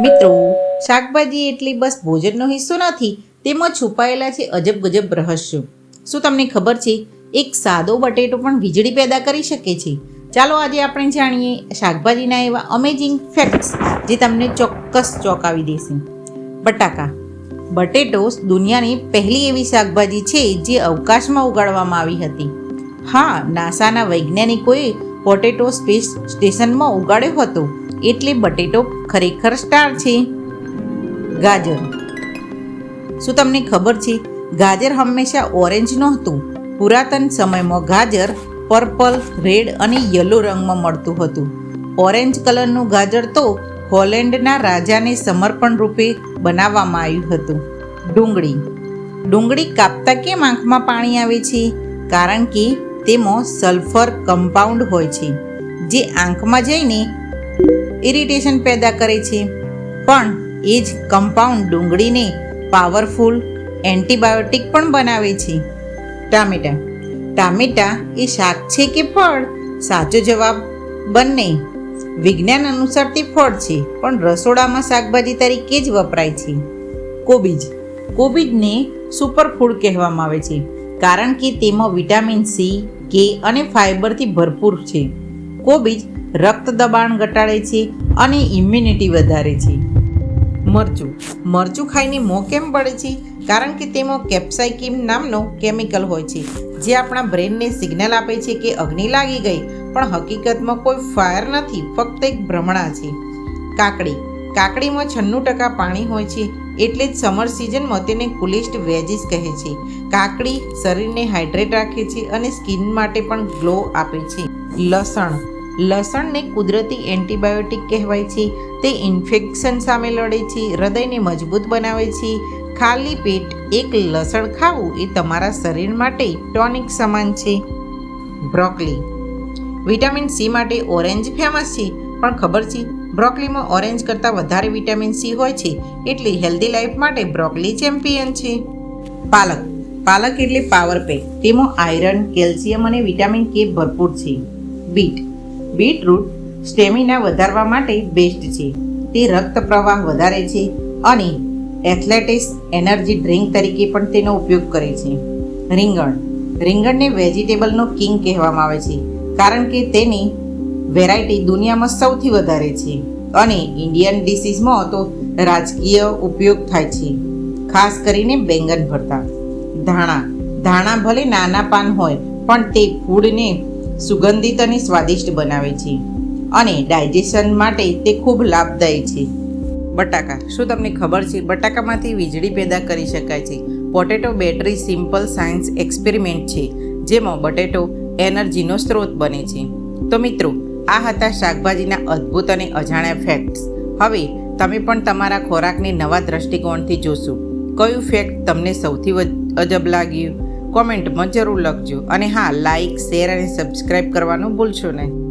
મિત્રો, શાકભાજી એટલી બસ ભોજનનો હિસ્સો નથી, તેમાં છુપાયેલા છે અજબ ગજબ રહસ્યો. શું તમને ખબર છે, એક સાદો બટેટો પણ વીજળી પેદા કરી શકે છે? ચાલો આજે આપણે જાણીએ શાકભાજીના એવા અમેઝિંગ ફેક્ટ્સ જે તમને ચોક્કસ ચોંકાવી દેશે. બટાકા. બટેટો દુનિયાની પહેલી એવી શાકભાજી છે જે અવકાશમાં ઉગાડવામાં આવી હતી. હા, નાસાના વૈજ્ઞાનિકોએ પોટેટો સ્પેસ સ્ટેશનમાં ઉગાડ્યો હતો, એટલે બટેટો ખરેખર સ્ટાર છે. ગાજર. શું તમને ખબર છે? ગાજર હંમેશા ઓરેન્જ નહોતું. પુરાતન સમયમાં ગાજર પર્પલ, રેડ અને યલો રંગમાં મળતું હતું. ઓરેન્જ કલરનું ગાજર તો હોલેન્ડના રાજાને સમર્પણ રૂપે બનાવવામાં આવ્યું હતું. ડુંગળી. ડુંગળી કાપતા કેમ આંખમાં પાણી આવે છે? કારણ કે તેમાં સલ્ફર કમ્પાઉન્ડ હોય છે. જે આંખમાં જઈને ઇરિટેશન પેદા કરે છે. પણ એ જ કમ્પાઉન્ડ ડુંગળીને પાવરફુલ એન્ટીબાયોટિક પણ બનાવે છે. ટામેટા. ટામેટા એ શાક છે કે ફળ? સાચો જવાબ બંને. વિજ્ઞાન અનુસાર તે ફળ છે, પણ રસોડામાં શાકભાજી તરીકે જ વપરાય છે. કોબીજ. કોબીજને સુપરફૂડ કહેવામાં આવે છે, કારણ કે તેમાં વિટામિન સી, કે અને ફાઇબરથી ભરપૂર છે. કોબીજ રક્ત દબાણ ઘટાડે છે અને ઇમ્યુનિટી વધારે છે. મરચું. મરચું ખાઈને મોં કેમ પડે છે? કારણ કે તેમાં કેપ્સાઇકિમ નામનો કેમિકલ હોય છે, જે આપણા બ્રેનને સિગ્નલ આપે છે કે અગ્નિ લાગી ગઈ, પણ હકીકતમાં કોઈ ફાયર નથી, ફક્ત એક ભ્રમણા છે. કાકડી. કાકડીમાં છન્નું ટકા પાણી હોય છે, એટલે જ સમર સિઝનમાં તેને કુલિસ્ટ વેજીસ કહે છે. કાકડી શરીરને હાઇડ્રેટ રાખે છે અને સ્કિન માટે પણ ગ્લો આપે છે. લસણ. લસણને કુદરતી એન્ટીબાયોટિક કહેવાય છે. તે ઇન્ફેક્શન સામે લડે છે, હૃદયને મજબૂત બનાવે છે. ખાલી પેટ એક લસણ ખાવું એ તમારા શરીર માટે ટોનિક સમાન છે. બ્રોકલી. વિટામિન સી માટે ઓરેન્જ ફેમસ છે. પણ ખબર છે, બ્રોકલીમાં ઓરેન્જ કરતાં વધારે વિટામિન સી હોય છે, એટલે હેલ્ધી લાઈફ માટે બ્રોકલી ચેમ્પિયન છે. પાલક. પાલક એટલે પાવર પેક. તેમાં આયરન, કેલ્શિયમ અને વિટામિન કે ભરપૂર છે. બીટ. બીટરૂટ સ્ટેમિના વધારવા માટે બેસ્ટ છે. તે રક્ત પ્રવાહ વધારે છે અને એથ્લેટિક્સ એનર્જી ડ્રિંક તરીકે પણ તેનો ઉપયોગ કરે છે. રીંગણ. રીંગણને વેજીટેબલનો કિંગ કહેવામાં આવે છે, કારણ કે તેની વેરાયટી દુનિયામાં સૌથી વધારે છે અને ઇન્ડિયન ડિશીસમાં તો રાજકીય ઉપયોગ થાય છે, ખાસ કરીને બેંગન ભરતા. ધાણા. ધાણા ભલે નાના પાન હોય, પણ તે ફૂડને સુગંધિત અને સ્વાદિષ્ટ બનાવે છે અને ડાયજેશન માટે તે ખૂબ લાભદાયી છે. બટાકા. શું તમને ખબર છે? બટાકામાંથી વીજળી પેદા કરી શકાય છે. Potato battery simple science experiment છે, જેમાં બટેટો એનર્જીનો સ્ત્રોત બને છે. તો મિત્રો, આ હતા શાકભાજીના અદ્ભુત અને અજાણ્યા ફેક્ટ્સ હવે, તમે પણ તમારા ખોરાકને નવા દ્રષ્ટિકોણથી જોશો. કયું ફેક્ટ તમને સૌથી અજબ લાગ્યું? કોમેન્ટમાં જરૂર લખજો. અને હા લાઈક શેર અને સબસ્ક્રાઈબ કરવાનું ભૂલશો નહીં.